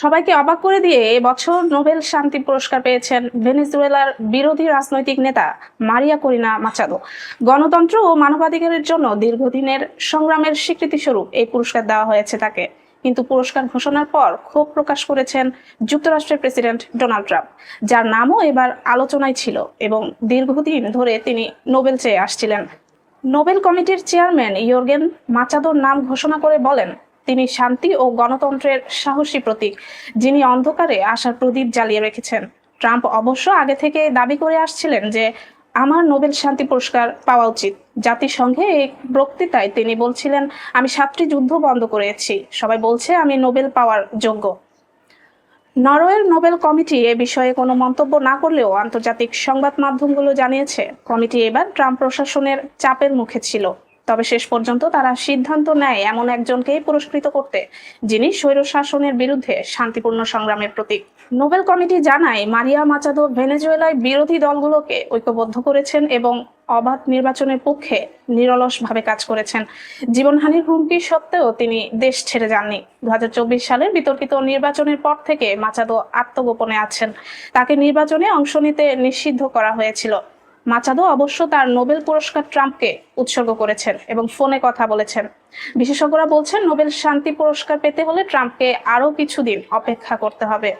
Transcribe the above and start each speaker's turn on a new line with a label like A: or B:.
A: সবাইকে অবাক করে দিয়ে এবছর নোবেল শান্তি পুরস্কার পেয়েছেন ভেনেজুয়েলার বিরোধী রাজনৈতিক নেতা মারিয়া করিনা মাচাদো। গণতন্ত্র ও মানবাধিকারের জন্য দীর্ঘদিনের সংগ্রামের স্বীকৃতি স্বরূপ এই পুরস্কার দেওয়া হয়েছে তাকে। কিন্তু পুরস্কার ঘোষণার পর ক্ষোভ প্রকাশ করেছেন যুক্তরাষ্ট্রের প্রেসিডেন্ট ডোনাল্ড ট্রাম্প, যার নামও এবার আলোচনায় ছিল এবং দীর্ঘদিন ধরে তিনি নোবেল চেয়ে আসছিলেন। নোবেল কমিটির চেয়ারম্যান ইয়র্গেন মাচাদোর নাম ঘোষণা করে বলেন তিনি শান্তি ও গণতন্ত্রের সাহসী প্রতীক, যিনি অন্ধকারে আশার প্রদীপ জ্বালিয়ে রেখেছেন। ট্রাম্প অবশ্য আগে থেকে দাবি করে আসছিলেন যে, আমার নোবেল শান্তি পুরস্কার পাওয়া উচিত। জাতিসংঘে এই বক্তৃতায় তিনি বলছিলেন, আমি সাতটি যুদ্ধ বন্ধ করেছি। সবাই বলছে আমি নোবেল পাওয়ার যোগ্য। নরওয়ের নোবেল কমিটি এ বিষয়ে কোনো মন্তব্য না করলেও আন্তর্জাতিক সংবাদ মাধ্যমগুলো জানিয়েছে, কমিটি এবার ট্রাম্প প্রশাসনের চাপের মুখে ছিল। তবে শেষ পর্যন্ত তারা সিদ্ধান্ত নেয় এমন একজনকেই পুরস্কৃত করতে, যিনি স্বৈর শাসনের বিরুদ্ধে শান্তিপূর্ণ সংগ্রামের প্রতীক। নোবেল কমিটি জানায়, মারিয়া মাচাদো ভেনেজুয়েলায় বিরোধী দলগুলোকে ঐক্যবদ্ধ করেছেন এবং অবাধ নির্বাচনের পক্ষে নিরলসভাবে কাজ করেছেন। জীবনহানির হুমকি সত্ত্বেও তিনি দেশ ছেড়ে যাননি। দু হাজার চব্বিশ সালের বিতর্কিত নির্বাচনের পর থেকে মাচাদো আত্মগোপনে আছেন। তাকে নির্বাচনে অংশ নিতে নিষিদ্ধ করা হয়েছিল। মাচাদো অবশ্য তার নোবেল পুরস্কার ট্রাম্পকে উৎসর্গ করেছেন এবং ফোনে কথা বলেছেন। বিশেষজ্ঞরা বলছেন, নোবেল শান্তি পুরস্কার পেতে হলে ট্রাম্পকে আরও কিছুদিন অপেক্ষা করতে হবে।